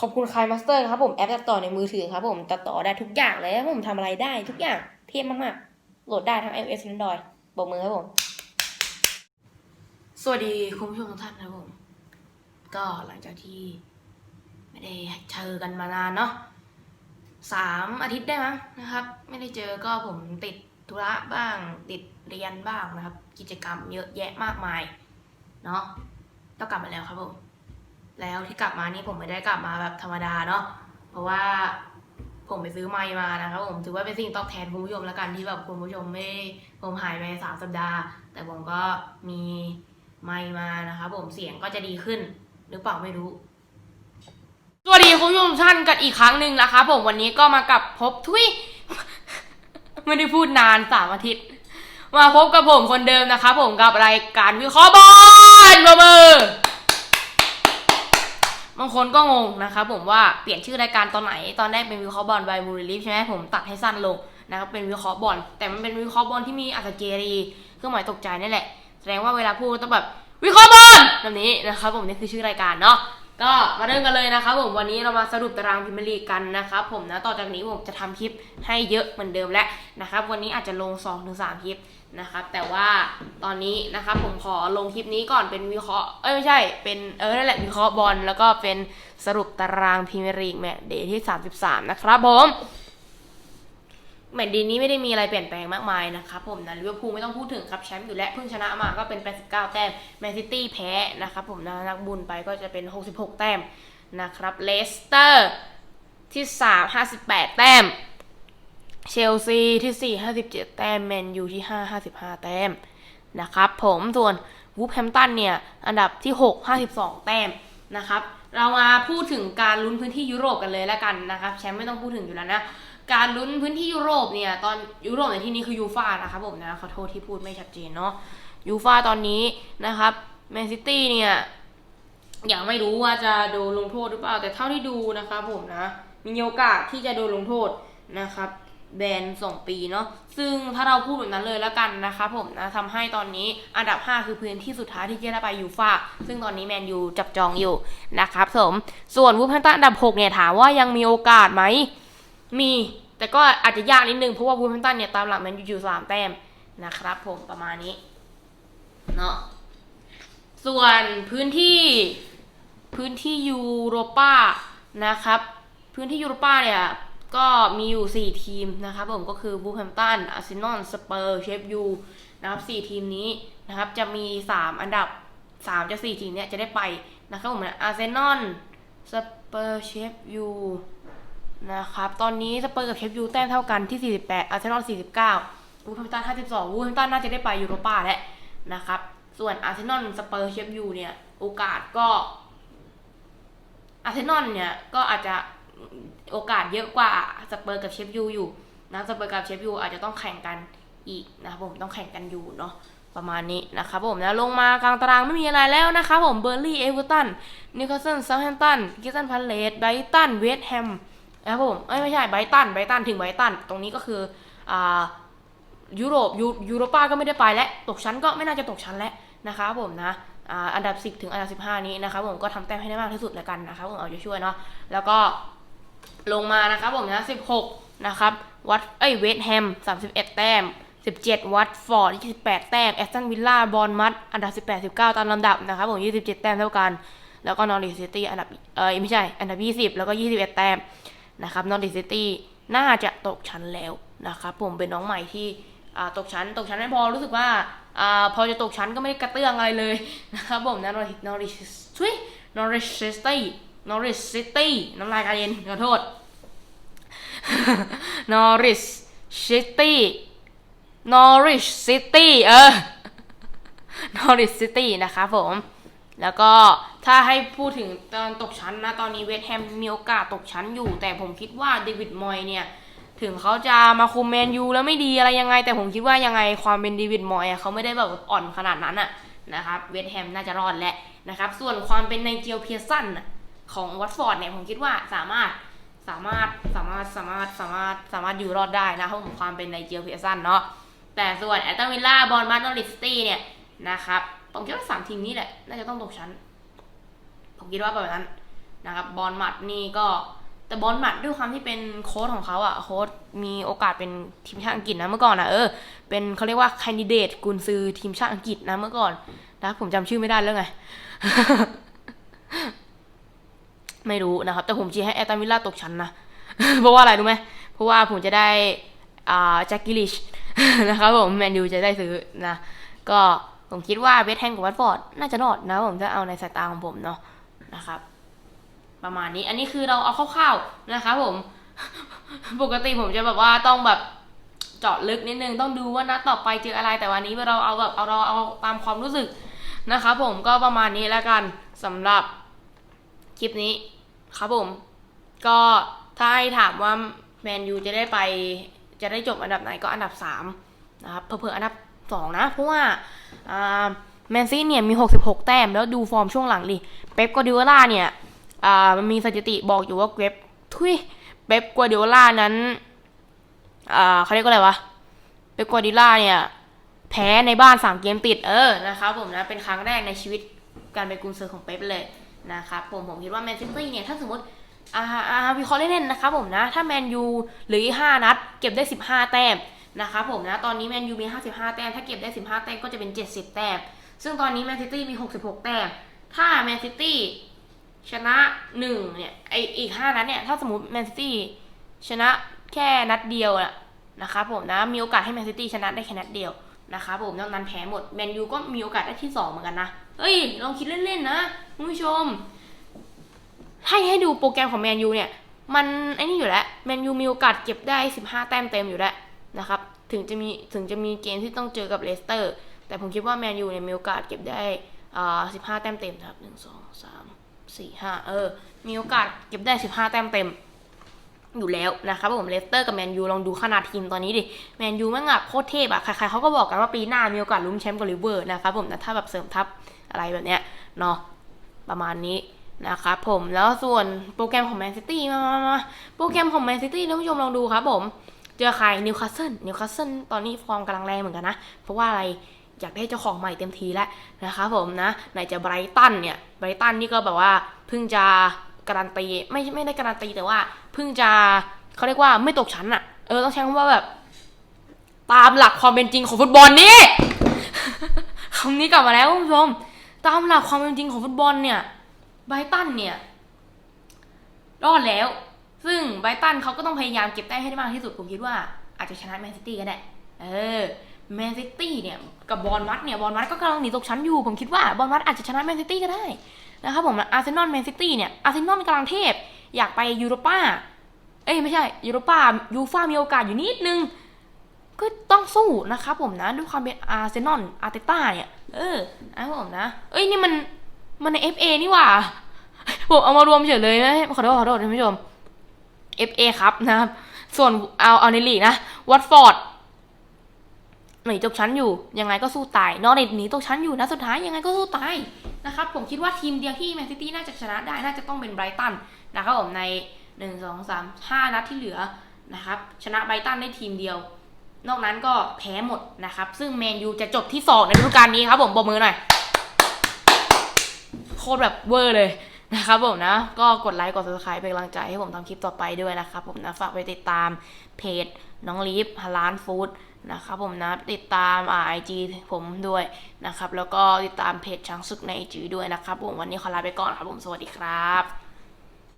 ขอบคุณคายมาสเตอร์ครับผมแอปตัดต่อในมือถือครับผมตัดต่อได้ทุกอย่างเลยผมทำอะไรได้ทุกอย่างเท่มากๆ โหลดได้ทั้ง iOS และ Android บอกมือครับผม สวัสดีคุณผู้ชมทุกท่านครับผม ก็หลังจากที่ไม่ได้เจอกันมานานเนาะสามอาทิตย์ได้มั้งนะครับ ไม่ได้เจอก็ผมติดธุระบ้างติดเรียนบ้างนะครับ กิจกรรมเยอะแยะมากมายเนาะต้องกลับมาแล้วครับผม แล้วที่กลับมานี่ผมไม่ได้กลับมาแบบธรรมดาเนาะเพราะว่าผมไปซื้อไมค์มานะครับผมถือว่าเป็นสิ่งตอบแทนคุณผู้ชมแล้วกันที่แบบคุณผู้ชมไม่ไผมหายไปสามสัปดาห์ แต่ผมก็มีไมค์มานะครับผมเสียงก็จะดีขึ้น หรือเปล่าไม่รู้สวัสดีคุณผู้ชมท่านกันอีกครั้งหนึ่งนะครับผมวันนี้ก็มากับพบทุยไม่ได้พูดนานสามอาทิตย์ มาพบกับผมคนเดิมนะครับผมกับรายการวิเคราะห์บอลมามือ บางคนก็งงนะครับผมว่าเปลี่ยนชื่อรายการตอนไหน ตอนแรกเป็นวิเคราะห์บอลบายมูริลิฟใช่ไหมผมตัดให้สั้นลงนะครับเป็นวิเคราะห์บอลแต่มันเป็นวิเคราะห์บอลที่มีอักเจรีเครื่องหมายตกใจนั่นแหละ แสดงว่าเวลาพูดต้องแบบวิเคราะห์บอลแบบนี้นะครับผมนี่คือชื่อรายการเนาะก็มาเริ่มกันเลยนะครับผมวันนี้เรามาสรุปตารางพรีเมียร์ลีกกันนะครับผมนะต่อจากนี้ผมจะทำคลิปให้เยอะเหมือนเดิมแล้วนะครับวันนี้อาจจะลง 2-3ถึงคลิป นะครับแต่ว่าตอนนี้นะครับผมขอลงคลิปนี้ก่อนเป็นวิเคราะห์เอ้ยไม่ใช่เป็นเออนั่นแหละวิเคราะห์บอลแล้วก็เป็นสรุปตารางพรีเมียร์ลีกแมตช์เดย์ที่ 33 นะครับผมแมตช์ดีนี้ไม่ได้มีอะไรเปลี่ยนแปลงมากมายนะครับผมนะลิเวอร์พูลไม่ต้องพูดถึงครับแชมป์อยู่แล้วเพิ่งชนะมาก็เป็น 89 แต้มแมนซิตี้แพ้นะครับผมนะนักบุญไปก็จะเป็น 66 แต้มนะครับเลสเตอร์ที่ 3 58 แต้ม เชลซีที่ 4 57 แต้ม แมนยูที่ 5 55 แต้มนะครับผมส่วนวูฟแฮมตันเนี่ย อันดับที่ 6 52 แต้มนะครับ เรามาพูดถึงการลุ้นพื้นที่ยุโรปกันเลยแล้วกันนะครับ แชมป์ไม่ต้องพูดถึงอยู่แล้วนะ การลุ้นพื้นที่ยุโรปเนี่ย ตอนยุโรปในที่นี้คือยูฟ่านะครับผมนะขอโทษที่พูดไม่ชัดเจนเนาะยูฟ่าตอนนี้นะครับแมนซิตี้เนี่ยยังไม่รู้ว่าจะโดนลงโทษหรือเปล่า แต่เท่าที่ดูนะครับผมนะ มีโอกาสที่จะโดนลงโทษนะครับ แบนสองปีเนาะซึ่งถ้าเราพูดแบบนั้นเลยแล้วกันนะครับผมนะทำให้ตอนนี้อันดับ 5 คือพื้นที่สุดท้ายที่จะได้ไปยูฟ่าซึ่งตอนนี้แมนยูจับจองอยู่นะครับผมส่วนวูฟแฮมตันอันดับ 6 เนี่ยถามว่ายังมีโอกาสไหมมีแต่ก็อาจจะยากนิดนึงเพราะว่าวูฟแฮมตันเนี่ยตามหลังแมนยูอยู่สามแต้มนะครับผมประมาณนี้เนาะส่วนพื้นที่พื้นที่ยูโรป้านะครับ พื้นที่ยูโรป้าเนี่ย ก็มีอยู่ 4 ทีมนะครับผมก็คือวูแฮมป์ตันอาร์เซนอลสเปอร์เชฟยูนะครับ4ทีมนี้นะครับจะมี 3 อันดับ 3 จะ 4 ทีมเนี้ยจะได้ไปนะครับผมอาร์เซนอลสเปอร์เชฟยูนะครับตอนนี้สเปอร์กับเชฟยูแต้มเท่ากันที่ 48อาร์เซนอล49วูแฮมป์ตัน52วูแฮมป์ตันน่าจะได้ไปยูโรป้าแล้วนะครับส่วนอาร์เซนอลสเปอร์เชฟยูเนี่ยโอกาสก็อาร์เซนอลเนี่ยก็อาจจะ โอกาสเยอะกว่าสเปอร์กับเชฟยูอยู่นะสเปอร์กับเชฟยูอาจจะต้องแข่งกันอีกนะครับผมต้องแข่งกันอยู่เนาะประมาณนี้นะครับผมนะลงมากลางตารางไม่มีอะไรแล้วนะครับผมเบอร์ลี่เอเวอร์ตันนิวคาสเซิลเซาท์แฮมป์ตันกิสตันพาเลตไบรตันเวสต์แฮมนะครับผมเอ้ยไม่ใช่ไบรตันไบรตันถึงไบรตันตรงนี้ก็คืออ่ายุโรปยูยูโรป้าก็ไม่ได้ไปและตกชั้นก็ไม่น่าจะตกชั้นแล้วนะครับผมนะอ่าอันดับ 10 ถึงอันดับ 15 นี้นะครับผมก็ทำแต้มให้ได้มากที่สุดแล้วกันนะครับผมเอาใจช่วยเนาะแล้วก็ ลงมานะครับผมนะ16 นะครับ วัดเอ้ยเวสแฮม 31 แต้ม 17 วัตฟอร์ด 28 แต้ม แอสตันวิลล่า บอลมัด อันดับ 18 19 ตามลำดับนะครับผม 27 แต้มเท่ากัน แล้วก็นอริซิตี้อันดับ เออไม่ใช่ อันดับ 20 แล้วก็ 21 แต้มนะครับ นอริซิตี้น่าจะตกชั้นแล้วนะครับผม เป็นน้องใหม่ที่อ่าตกชั้น ตกชั้นไม่พอ รู้สึกว่าอ่าพอจะตกชั้นก็ไม่ได้กระเตื้องอะไรเลยนะครับผมนะนอรินอริช่วยนอริซิตี้ นอริซิตี้น้ำลายกระเด็นขอโทษนอริสซิตี้นอริสซิตี้เออนอริสซิตี้นะครับผม แล้วก็ถ้าให้พูดถึงตอนตกชั้นนะตอนนี้เวสแฮมมีโอกาสตกชั้นอยู่ แต่ผมคิดว่าเดวิดมอยเนี่ย ถึงเขาจะมาคุมแมนยูแล้วไม่ดีอะไรยังไง แต่ผมคิดว่ายังไงความเป็นเดวิดมอยอะเขาไม่ได้แบบอ่อนขนาดนั้นอะนะครับเวสแฮมน่าจะรอดแหละนะครับ ส่วนความเป็นไนเจลเพียสันน่ะ ของวัตฟอร์ดเนี่ยผมคิดว่าสามารถสามารถสามารถสามารถสามารถสามารถอยู่รอดได้นะเพราะผมความเป็นไนเจลเพียสันเนาะแต่ส่วนแอตตันวิลล่าบอลมาร์นอริสตี้เนี่ยนะครับผมคิดว่าสามทีมนี้แหละน่าจะต้องตกชั้น ผมคิดว่าแบบนั้นนะครับบอลมัดนี่ก็แต่บอลหมัดด้วยความที่เป็นโค้ชของเขาอะโค้ชมีโอกาสเป็นทีมชาติอังกฤษนะเมื่อก่อนนะเออเป็นเขาเรียกว่าคนดิเดตกุนซือทีมชาติอังกฤษนะเมื่อก่อนนะผมจำชื่อไม่ได้แล้วไง ไม่รู้นะครับ แต่ผมเชียร์ให้แอตันวิลล่าตกชั้นนะ เพราะว่าอะไรรู้ไหมเพราะว่าผมจะได้อ่าแจ็คกิลิชนะครับผมแมนยูจะได้ซื้อนะ ก็ผมคิดว่าเวสต์แฮมกับวัตฟอร์ดน่าจะรอดนะผมจะเอาในสายตาของผมเนาะนะครับ ประมาณนี้อันนี้คือเราเอาคร่าวๆนะครับผมปกติผมจะแบบว่าต้องแบบเจาะลึกนิดนึงต้องดูว่านัดต่อไปเจออะไรแต่วันนี้เราเอาแบบเอาเราเอาตามความรู้สึกนะครับผมก็ประมาณนี้แล้วกันสำหรับคลิปนี้ ครับผม ก็ถ้าให้ถามว่าแมนยูจะได้ไปจะได้จบอันดับไหนก็อันดับ 3 นะครับเพิ่อันดับ 2 นะ เพราะว่าแมนซี่เนี่ยมี 66 แต้มแล้วดูฟอร์มช่วงหลังดิเป๊ปกัวดิโอล่าเนี่ยมันมีสถิติบอกอยู่ว่าเป๊ปทุยเป๊ปกัวดิโอล่านั้นเขาเรียกว่าอะไรวะเป๊ปกัวดิโอล่าเนี่ยแพ้ในบ้าน 3 เกมติดเออนะครับผมนะเป็นครั้งแรกในชีวิตการเป็นกุนซือของเป๊ปเลย นะครับผมผมคิดว่าแมนซิตี้เนี่ยถ้าสมมติอ่าอ่าวิเคราะห์เล่นๆนะครับผมนะ ถ้าแมนยูหลืออีก5นัด เก็บได้ 15 แต้มนะครับผมนะ ตอนนี้แมนยูมี 55 แต้ม ถ้าเก็บได้ 15 แต้มก็จะเป็น 70 แต้ม ซึ่งตอนนี้แมนซิตี้มี 66 แต้ม ถ้าแมนซิตี้ชนะ1เนี่ยไออีก 5 นัดเนี่ย ถ้าสมมติแมนซิตี้ชนะแค่นัดเดียวอะนะครับผมนะ มีโอกาสให้แมนซิตี้ชนะได้แค่นัดเดียวนะครับผมนอกนั้นแพ้หมด แมนยูก็มีโอกาสได้ที่ 2 เหมือนกันนะ เฮ้ย ลองคิดเล่นๆนะคุณผู้ชม ให้ให้ดูโปรแกรมของแมนยูเนี่ย มันไอ้นี่อยู่แล้วแมนยูมีโอกาสเก็บได้ 15 แต้มเต็มอยู่แล้วนะครับ ถึงจะมีถึงจะมีเกมที่ต้องเจอกับเลสเตอร์ แต่ผมคิดว่าแมนยูเนี่ยมีโอกาสเก็บได้อ่า15แต้มเต็มครับหนึ่งสองสามสี่ห้าเออ มีโอกาสเก็บได้15แต้มเต็มอยู่แล้วนะครับผมเลสเตอร์กับแมนยูลองดูขนาดทีมตอนนี้ดิแมนยูแม่งอะโคตรเทพอะใครๆเขาก็บอกกันว่าปีหน้ามีโอกาสลุ้นแชมป์กับลิเวอร์นะครับผมแต่ถ้าแบบเสริมทัพ อะไรแบบเนี้ยเนาะประมาณนี้นะครับผมแล้วส่วนโปรแกรมของแมนซิตี้มามามาโปรแกรมของแมนซิตี้ท่านผู้ชมลองดูครับผม เจอใครนิวคาสเซิลนิวคาสเซิลตอนนี้ฟอร์มกำลังแรงเหมือนกันนะ เพราะว่าอะไรอยากได้เจ้าของใหม่เต็มทีแล้วนะครับผมนะไหนจะไบรตันเนี่ยไบรตันนี่ก็แบบว่าเพิ่งจะการันตีไม่ไม่ได้การันตีแต่ว่าเพิ่งจะเขาเรียกว่าไม่ตกชั้นอะเออต้องใช้คำว่าแบบตามหลักความเป็นจริงของฟุตบอลนี่คำนี้กลับมาแล้วคุณผู้ชม ตามหลักความเป็นจริงของฟุตบอลเนี่ยไบรตันเนี่ยรอดแล้ว ซึ่งไบรตันเขาก็ต้องพยายามเก็บแต้มให้ได้มากที่สุดผมคิดว่าอาจจะชนะแมนซิตี้ก็ได้ เออแมนซิตี้เนี่ยกับบอลมัดเนี่ยบอลมัดก็กำลังหนีตกชั้นอยู่ ผมคิดว่าบอลมัดอาจจะชนะแมนซิตี้ก็ได้นะครับผมอาร์เซนอลแมนซิตี้เนี่ยอาร์เซนอลกำลังเทพ อยากไปยูโรป้า เอ้ยไม่ใช่ยูโรป้ายูฟ่ามีโอกาสอยู่นิดนึง ก็ต้องสู้นะครับผมนะด้วยความเป็นอาร์เซนอลอาร์เตต้าเนี่ย เออนะผมนะ เอ้ยนี่มันมันใน FA นี่หว่าผมเอามารวมเฉยเลยนะขอโทษขอโทษท่านผู้ชม FA ครับนะครับ ส่วนเอาเอาในลีกนะวัตฟอร์ดหนีตกชั้นอยู่ ยังไงก็สู้ตายนอริทหนีตกชั้นอยู่นะสุดท้ายยังไงก็สู้ตายนะครับ ผมคิดว่าทีมเดียวที่แมนซิตี้น่าจะชนะได้น่าจะต้องเป็นไบรตันนะครับผมในหนึ่งสองสามห้านัดที่เหลือนะครับ ชนะไบรตันได้ทีมเดียว นอกนั้นก็แพ้หมดนะครับ ซึ่งแมนยูจะจบที่สองในฤดูกาลนี้ครับผมปรบมือหน่อย โคตรแบบเวอร์เลยนะครับผมนะ ก็กดไลค์กด subscribe เป็นกำลังใจให้ผมทำคลิปต่อไปด้วยนะครับผมนะ ฝากไปติดตามเพจน้องลีฟฮาลานฟู้ดนะครับผมนะ ติดตามอ่าไอจีผมด้วยนะครับ แล้วก็ติดตามเพจช้างศึกในไอจีด้วยนะครับผมวันนี้ขอลาไปก่อนครับผมสวัสดีครับ